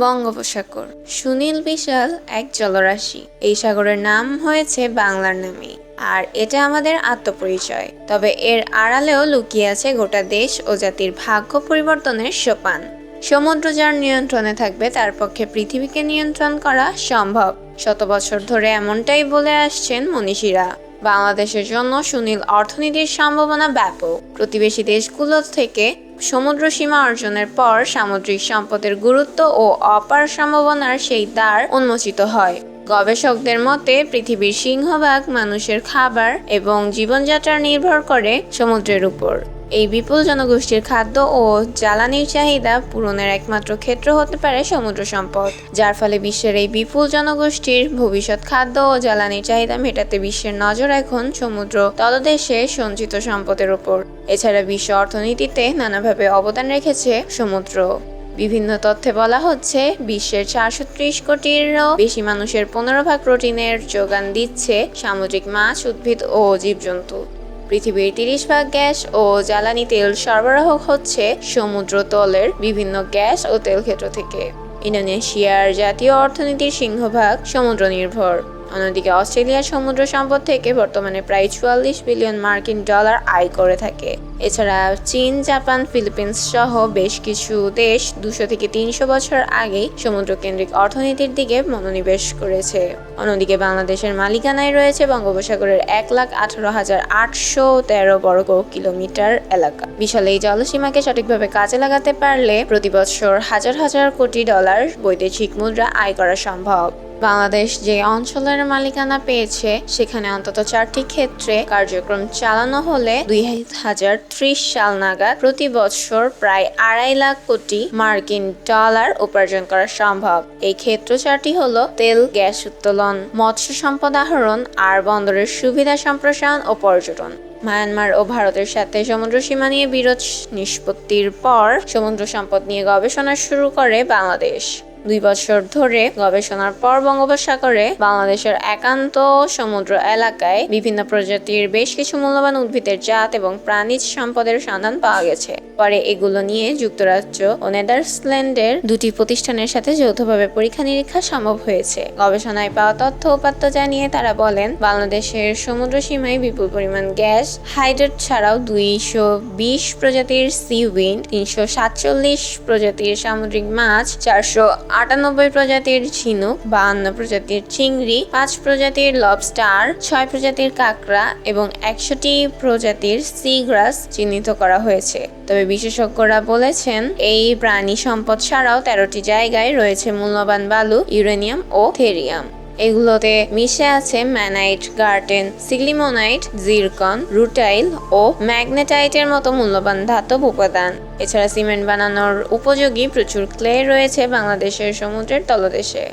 বঙ্গোপসাগর। সুনীল বিশাল এক জলরাশি। এই সাগরের নাম হয়েছে বাংলার নামে, আর এটা আমাদের আত্মপরিচয়। তবে এর আড়ালেও লুকিয়ে আছে গোটা দেশ ও জাতির ভাগ্য পরিবর্তনের সোপান। সমুদ্র যার নিয়ন্ত্রণে থাকবে, তার পক্ষে পৃথিবীকে নিয়ন্ত্রণ করা সম্ভব। শত বছর ধরে এমনটাই বলে আসছেন মনীষীরা। বাংলাদেশের জন্য সুনীল অর্থনীতির সম্ভাবনা ব্যাপক। প্রতিবেশী দেশগুলো থেকে সমুদ্র সীমা অর্জনের পর সামুদ্রিক সম্পদের গুরুত্ব ও অপার সম্ভাবনার সেই দ্বার উন্মোচিত হয়। গবেষকদের মতে, পৃথিবীর সিংহভাগ মানুষের খাবার এবং জীবনযাত্রা নির্ভর করে সমুদ্রের উপর। এই বিপুল জনগোষ্ঠীর খাদ্য ও জ্বালানির চাহিদা পূরণের একমাত্র ক্ষেত্র হতে পারে সমুদ্র সম্পদ, যার ফলে বিশ্বের এই বিপুল জনগোষ্ঠীর ভবিষ্যৎ খাদ্য ও জ্বালানির চাহিদা মেটাতে বিশ্বের নজর এখন সমুদ্র তলদেশে সঞ্চিত সম্পদের উপর। এছাড়া বিশ্ব অর্থনীতিতে নানাভাবে অবদান রেখেছে সমুদ্র। বিভিন্ন তথ্যে বলা হচ্ছে, বিশ্বের চারশো ত্রিশ কোটিরও বেশি মানুষের পনেরো ভাগ প্রোটিনের যোগান দিচ্ছে সামুদ্রিক মাছ, উদ্ভিদ ও জীবজন্তু। পৃথিবীর তিরিশ ভাগ গ্যাস ও জ্বালানি তেল সরবরাহ হচ্ছে সমুদ্র তলের বিভিন্ন গ্যাস ও তেল ক্ষেত্র থেকে। ইন্দোনেশিয়ার জাতীয় অর্থনীতির সিংহভাগ সমুদ্র নির্ভর অন্যদিকে অস্ট্রেলিয়ার সমুদ্র সম্পদ থেকে বর্তমানে প্রায় চুয়াল্লিশ বিলিয়ন মার্কিন ডলার আয় করে থাকে। এছাড়া চীন, জাপান, ফিলিপিন্স সহ বেশ কিছু দেশ দুশো থেকে তিনশো বছর আগেই সমুদ্র কেন্দ্রিক অর্থনীতির দিকে মনোনিবেশ করেছে। অন্যদিকে বাংলাদেশের মালিকানায় রয়েছে বঙ্গোপসাগরের এক লাখ আঠারো হাজার আটশো তেরো বর্গ কিলোমিটার এলাকা। বিশাল এই জলসীমাকে সঠিকভাবে কাজে লাগাতে পারলে প্রতি বছর হাজার হাজার কোটি ডলার বৈদেশিক মুদ্রা আয় করা সম্ভব। বাংলাদেশ যে অঞ্চলের মালিকানা পেয়েছে, সেখানে অন্তত চারটি ক্ষেত্রে কার্যক্রম চালানো হলে দুই হাজার ত্রিশ সাল নাগাদ প্রতি বছর প্রায় আড়াই লাখ কোটি মার্কিন ডলার উপার্জন করা সম্ভব। এই ক্ষেত্র চারটি হল তেল, গ্যাস উত্তোলন, মৎস্য সম্পদ আহরণ আর বন্দরের সুবিধা সম্প্রসারণ ও পর্যটন। মায়ানমার ও ভারতের সাথে সমুদ্র সীমা নিয়ে বিরোধ নিষ্পত্তির পর সমুদ্র সম্পদ নিয়ে গবেষণা শুরু করে বাংলাদেশ। দুই বছর ধরে গবেষণার পর বঙ্গোপসাগরে বাংলাদেশের একান্ত সমুদ্র এলাকায় বিভিন্ন প্রজাতির বেশ কিছু মূল্যবান উদ্ভিদের জাত এবং প্রাণীজ সম্পদের সন্ধান পাওয়া গেছে। পরে এগুলো নিয়ে যুক্তরাজ্য ও নেদারল্যান্ডের দুটি প্রতিষ্ঠানের সাথে যৌথভাবে পরীক্ষা নিরীক্ষা সম্ভব হয়েছে। গবেষণায় পাওয়া তথ্য উপাত্ত জানিয়ে তারা বলেন, বাংলাদেশের সমুদ্র সীমায় বিপুল পরিমাণ গ্যাস, হাইড্রেট ছাড়াও দুইশো বিশ প্রজাতির সি উইন্ড, তিনশো সাতচল্লিশ প্রজাতির সামুদ্রিক মাছ, চারশো আটানব্বই প্রজাতির ঝিনুক, বাহান্ন প্রজাতির চিংড়ি, পাঁচ প্রজাতির লবস্টার, ছয় প্রজাতির কাঁকড়া এবং একশোটি প্রজাতির সি গ্রাস চিহ্নিত করা হয়েছে। তবে বিশেষজ্ঞরা বলেছেন, এই প্রাণী সম্পদ ছাড়াও তেরোটি জায়গায় রয়েছে মূল্যবান বালু, ইউরেনিয়াম ও থেরিয়াম। এগুলোতে মিশে আছে ম্যানাইট, গার্টেন সিলিমোনাইট জিরকন, রুটাইল ও ম্যাগনেটাইটের মতো মূল্যবান ধাতব উপাদান। এছাড়া সিমেন্ট বানানোর উপযোগী প্রচুর ক্লে রয়েছে বাংলাদেশের সমুদ্রের তলদেশে।